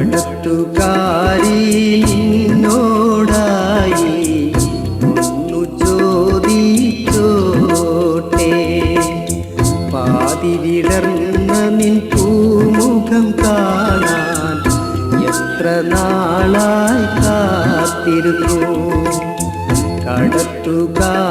നടത്തുകാരി നോടായി ചോദിച്ചോട്ടെ. പാതി വിളർന്ന നിൻ പൂമുഖം കാണാൻ എത്ര നാളായി കാത്തിരുന്നു. കടത്തുകാരി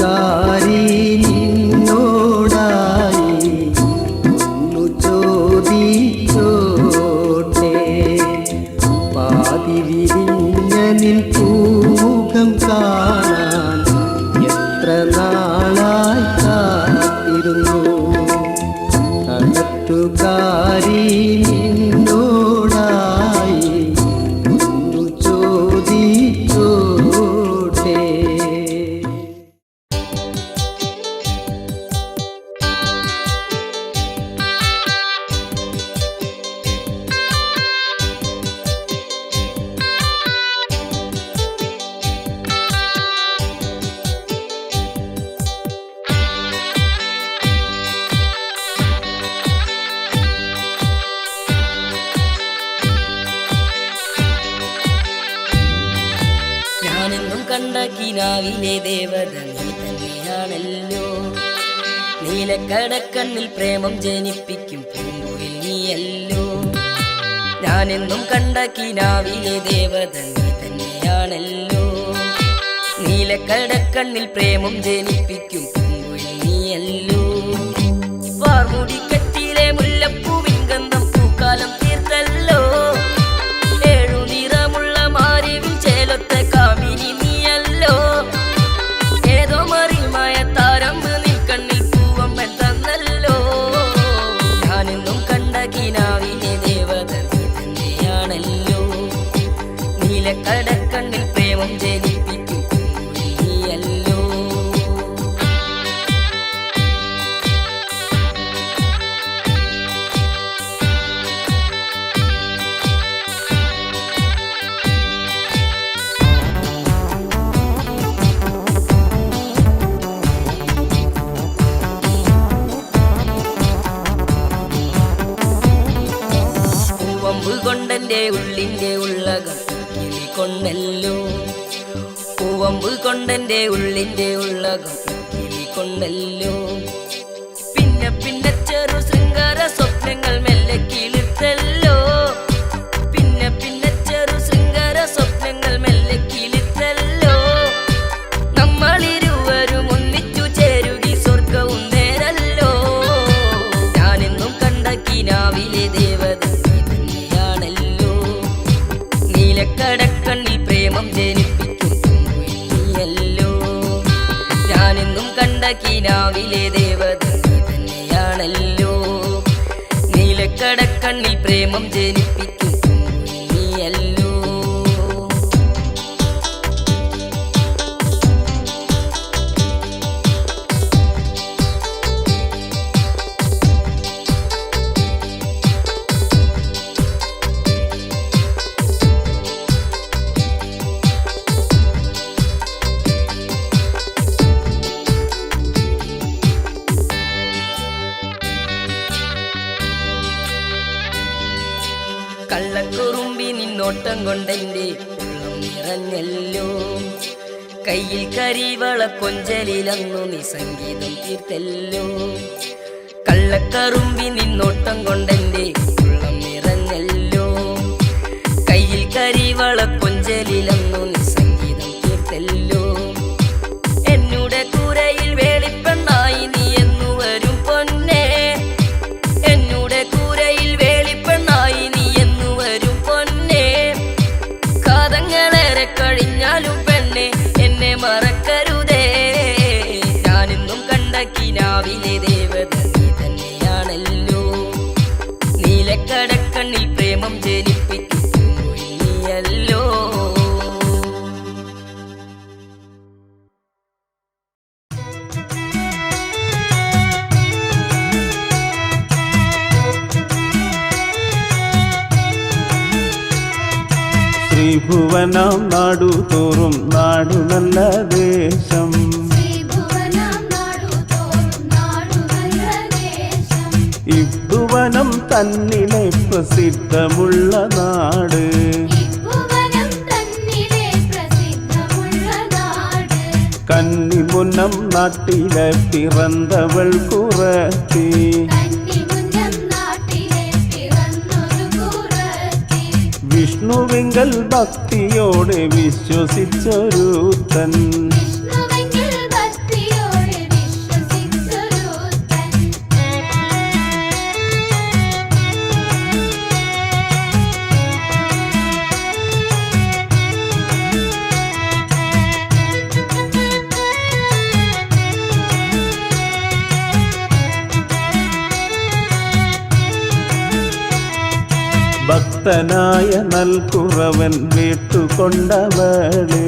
தாரி കിനാവിലെ ദേവത നീ തന്നെയാണല്ലോ. നീലക്കടക്കണ്ണിൽ പ്രേമം ജനിപ്പിക്കും പൂങ്കുയിൽ നീയല്ലോ. ഞാനെന്നും കണ്ട കിനാവിലെ ദേവത നീ തന്നെയാണല്ലോ. നീലക്കടക്കണ്ണിൽ പ്രേമം ജനിപ്പിക്കും പൂങ്കുയിൽ നീയല്ലോ. ഉള്ള കൊണ്ടല്ലോ. പിന്നെ പിന്നെ ചെറു ശൃംഗാര സ്വപ്നങ്ങൾ മെല്ലെ കീഴ് dile കൊഞ്ചലിലങ്ങു നീ സംഗീതം തീർത്തെല്ലും. കള്ളക്കറുമ്പി നിന്നോട്ടം കൊണ്ടേ തന്നിലെ പ്രസിദ്ധമുള്ള നാട്. കന്നിമുന്നം നാട്ടിലെ പിറന്തവൾ കുറത്തി. വിഷ്ണുവിങ്കൽ ഭക്തിയോടെ വിശ്വസിച്ചൊരു തൻ. ഭക്തനായ നൽകുറവൻ വീട്ടുകൊണ്ടവളെ.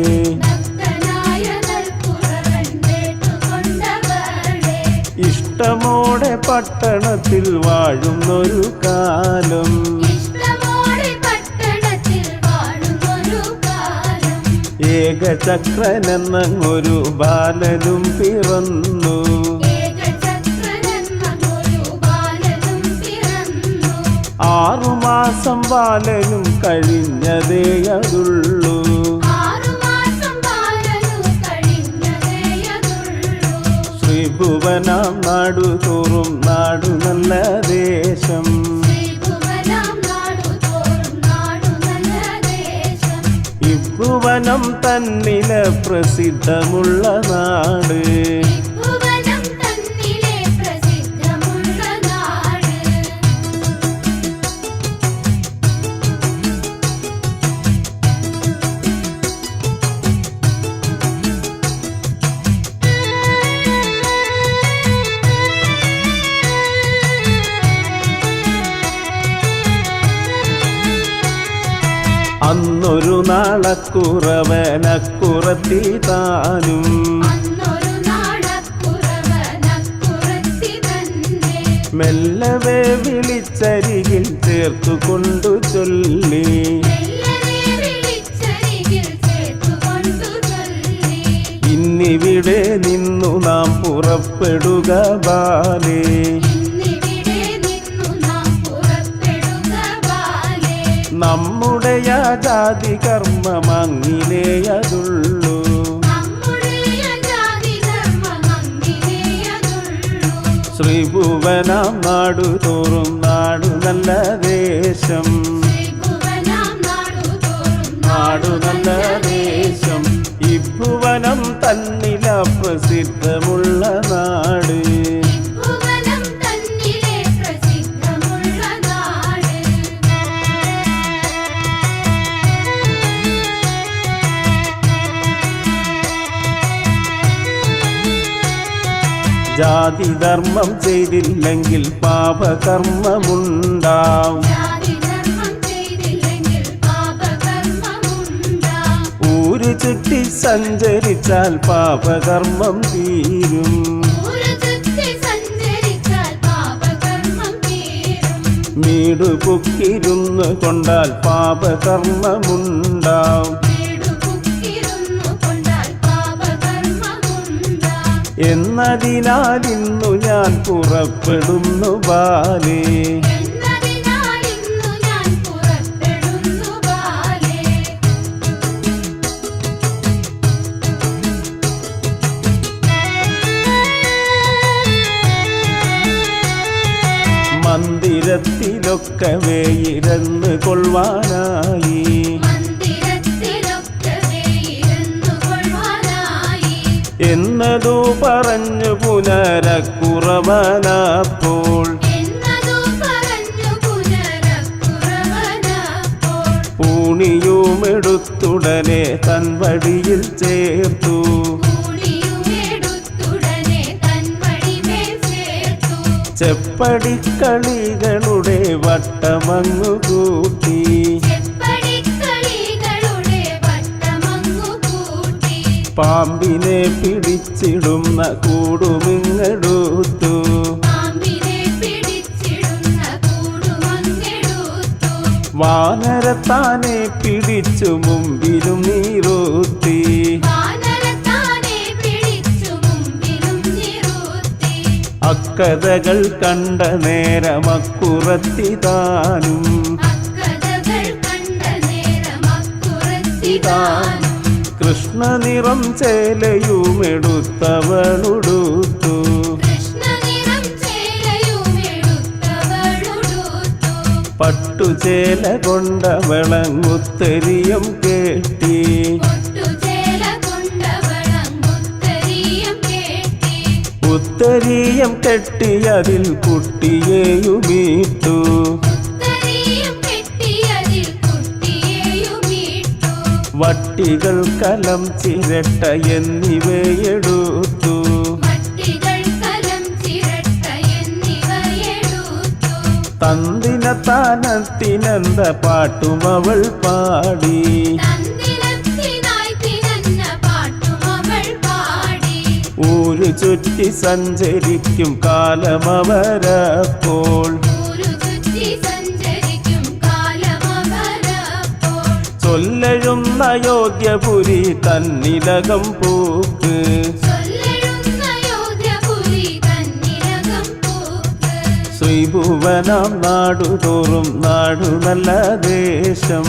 ഇഷ്ടമോടെ പട്ടണത്തിൽ വാഴുന്നൊരു കാലം. ഏകചക്രനെന്നൊരു ബാലനും പിറന്നു. ആറുമാസം ബാലനും കഴിഞ്ഞതേ അതുള്ളൂ. ശ്രീഭുവനാം നാടു തോറും നാടു നല്ല ദേശം. ഇപ്പുവനം തന്നില പ്രസിദ്ധമുള്ള നാട്. നാളക്കുറവനക്കുറത്തി താനും മെല്ലവേ വിളിച്ചരികിൽ ചേർത്തു കൊണ്ടു ചൊല്ലി. ഇന്നിവിടെ നിന്നു നാം പുറപ്പെടുക ബാലേ. ജാതി കർമ്മമങ്ങിലേയതുള്ളൂ. ശ്രീഭുവനാം നാടു തോറും നാടു നല്ല ദേശം. നാടു നല്ല ദേശം. ഇഭുവനം തന്നില പ്രസിദ്ധമുള്ള നാട്. ജാതി ധർമ്മം ചെയ്തില്ലെങ്കിൽ പാപകർമ്മമുണ്ടാവും. ഒരു ഊര് ചുറ്റി സഞ്ചരിച്ചാൽ പാപകർമ്മം തീരും. ഊരു ചുറ്റി സഞ്ചരിച്ചാൽ പാപകർമ്മം തീരും. വീട് പൊക്കിരുന്ന് കൊണ്ടാൽ പാപകർമ്മമുണ്ടാവും. എന്നതിനാൽ ഇന്നു ഞാൻ പുറപ്പെടുന്നു ബാലേ. മന്ദിരത്തിലൊക്കെ വേയിരുന്ന് കൊള്ളുവാനായി. എന്നതു പറഞ്ഞു പുനരക്കുറവനപ്പോൾ. പൂണിയുമെടുത്തുടനെ തൻ വടിയിൽ ചേർത്തു. ചെപ്പടിക്കളികളുടെ വട്ടമങ്ങു കൂട്ടി. പാമ്പിനെ പിടിച്ചിടുന്ന കൂടുമിങ്ങടുത്തു. വാനരത്താനെ പിടിച്ചു മുമ്പിലും നീറൂത്തി അക്കഥകൾ കണ്ട താനും നേരം കൃഷ്ണ നിറം ചേലയുമെടുത്തവളുടുത്തു കൃഷ്ണനിറം ചേലയുമെടുത്തവളുടുത്തു. പട്ടുചേല കൊണ്ട വിളങ്ങുത്തരിയം കേട്ടി. ഒട്ടുചേല കൊണ്ടവളങ്ങുത്തരിയം കേട്ടി. ഉത്തരീയം കെട്ടിയതിൽ കുട്ടിയെയുമീട്ടു. വട്ടികൾ കലം ചിരട്ട എന്നിവയെടുത്തു. തന്തിന താനത്തിനെന്ത പാട്ടും അവൾ പാടി. ഊരു ചുറ്റി സഞ്ചരിക്കും കാലം അവരപ്പോൾ. ചുറ്റി കാലമവരപ്പോൾ തന്നിലകം പൂക്ക്. ശ്രീഭുവനാം നാടുതോറും നാടു നല്ല ദേശം.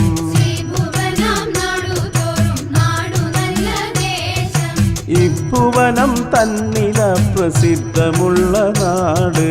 ഇപ്പുവനം തന്നില പ്രസിദ്ധമുള്ള നാട്.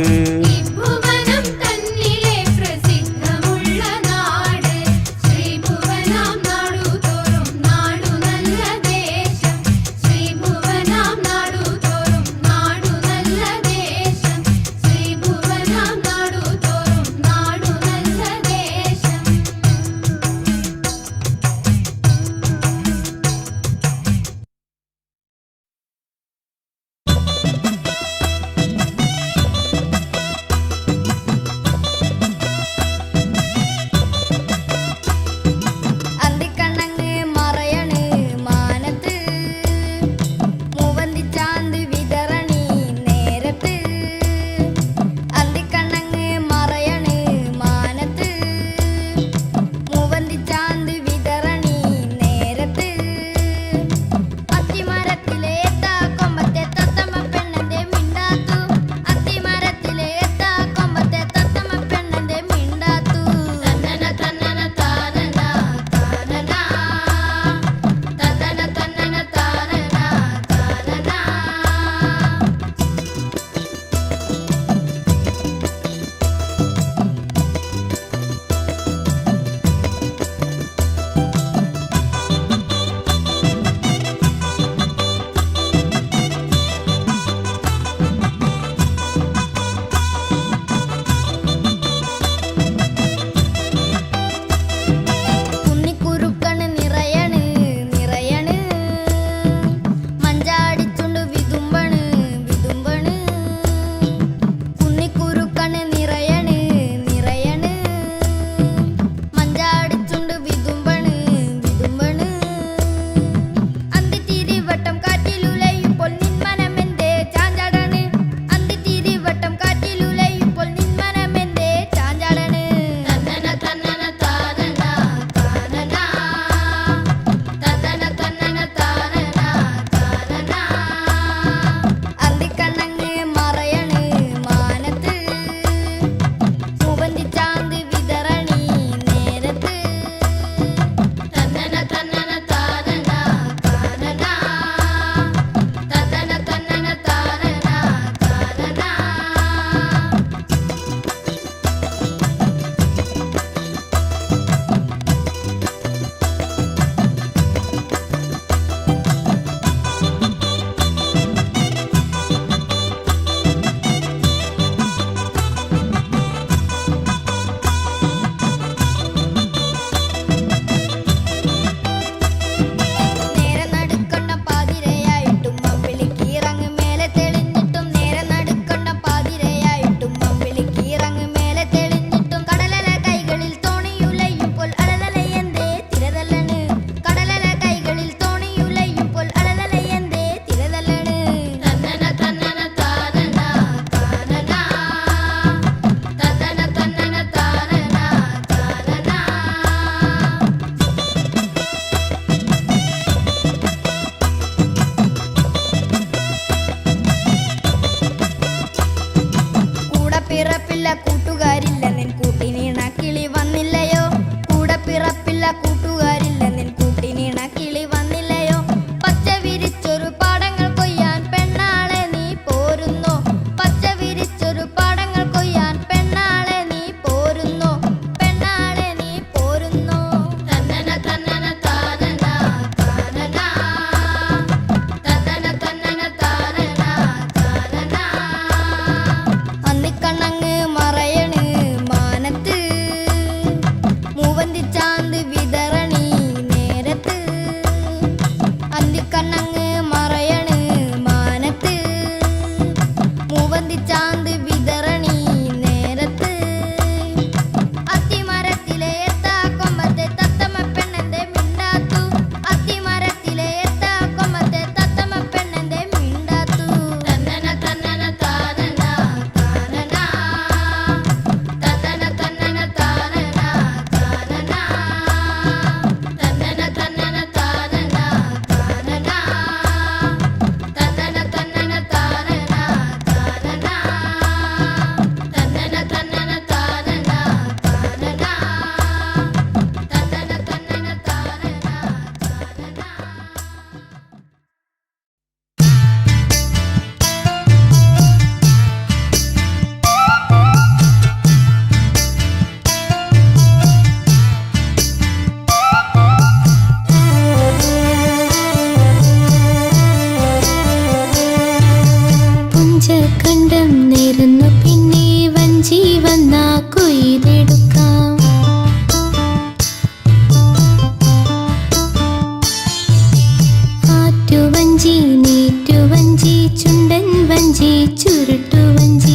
ആറ്റുവഞ്ചി നീറ്റുവഞ്ചി ചുണ്ടൻ വഞ്ചി ചുരുട്ടുവഞ്ചി.